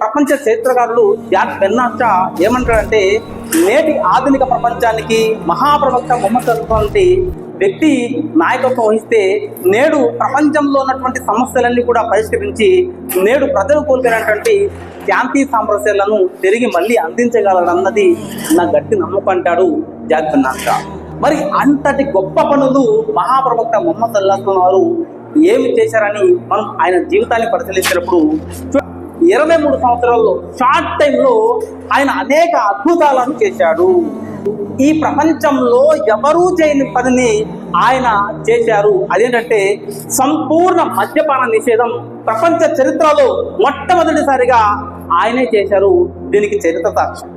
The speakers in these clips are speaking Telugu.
ప్రపంచ చరిత్రకారులు జాక్ బెన్నాచ ఏమంటాడంటే నేటి ఆధునిక ప్రపంచానికి మహాప్రవక్త మొహమ్మద్ అటువంటి వ్యక్తి నాయకత్వం వహిస్తే నేడు ప్రపంచంలో ఉన్నటువంటి సమస్యలన్నీ కూడా పరిష్కరించి నేడు ప్రజలు కోల్పోయినటువంటి శాంతి సామరస్యాలను తిరిగి మళ్ళీ అందించగలడన్నది నా గట్టి నమ్మకంటాడు జాక్ మరి అంతటి గొప్ప పనులు మహాప్రవక్త మొహమ్మద్ అల్లాహ్ వారు ఏమి చేశారని మనం ఆయన జీవితాన్ని పరిశీలించినప్పుడు చూ- ఇరవై మూడు సంవత్సరాల్లో షార్ట్ టైంలో ఆయన అనేక అద్భుతాలను చేశాడు. ఈ ప్రపంచంలో ఎవరూ చేయని పనిని ఆయన చేశారు. అదేంటంటే సంపూర్ణ మద్యపాన నిషేధం ప్రపంచ చరిత్రలో మొట్టమొదటిసారిగా ఆయనే చేశారు. దీనికి చరిత్ర సాక్ష్యం.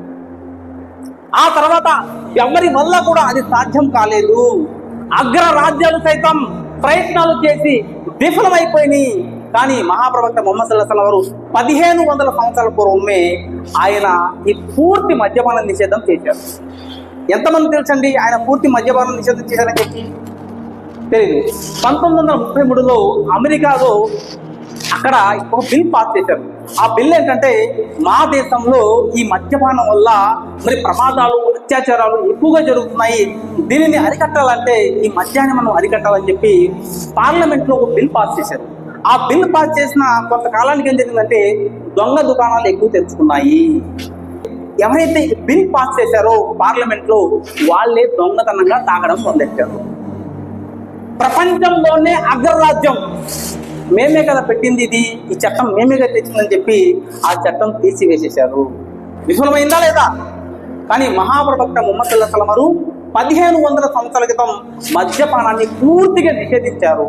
ఆ తర్వాత ఎవరి వల్ల కూడా అది సాధ్యం కాలేదు. అగ్ర రాజ్యాలు సైతం ప్రయత్నాలు చేసి విఫలమైపోయినాయి. కానీ మహాప్రవక్త మొహమ్మద్ సల్లాహం వారు పదిహేను వందల సంవత్సరాల పూర్వమే ఆయన ఈ పూర్తి మద్యపాన నిషేధం చేశారు. ఎంతమంది తెలుసండి? ఆయన పూర్తి మద్యపాన నిషేధం చేశారని చెప్పి? తెలియదు పంతొమ్మిది వందల ముప్పై మూడులో అమెరికాలో అక్కడ ఒక బిల్ పాస్ చేశారు. ఆ బిల్ ఏంటంటే మా దేశంలో ఈ మద్యపానం వల్ల మరి ప్రమాదాలు అత్యాచారాలు ఎక్కువగా జరుగుతున్నాయి. దీనిని అరికట్టాలంటే ఈ మద్యాన్ని మనం అరికట్టాలని చెప్పి పార్లమెంట్లో ఒక బిల్ పాస్ చేశారు. ఆ బిల్ పాస్ చేసిన కొంతకాలానికి ఏం జరిగిందంటే దొంగ దుకాణాలు ఎక్కువ తెచ్చుకున్నాయి ఎవరైతే ఈ బిల్ పాస్ చేశారో పార్లమెంట్లో వాళ్ళే దొంగతనంగా తాగడం మొదలెట్టారు. ప్రపంచంలోనే అగ్రరాజ్యం. మేమే కదా పెట్టింది ఇది. ఈ చట్టం మేమే కదా తెచ్చిందని చెప్పి ఆ చట్టం తీసివేసేశారు. విఫలమైందా లేదా? కానీ మహాప్రవక్త ముహమ్మద్ సలమరు పదిహేను వందల సంవత్సరాల క్రితం మద్యపానాన్ని పూర్తిగా నిషేధించారు.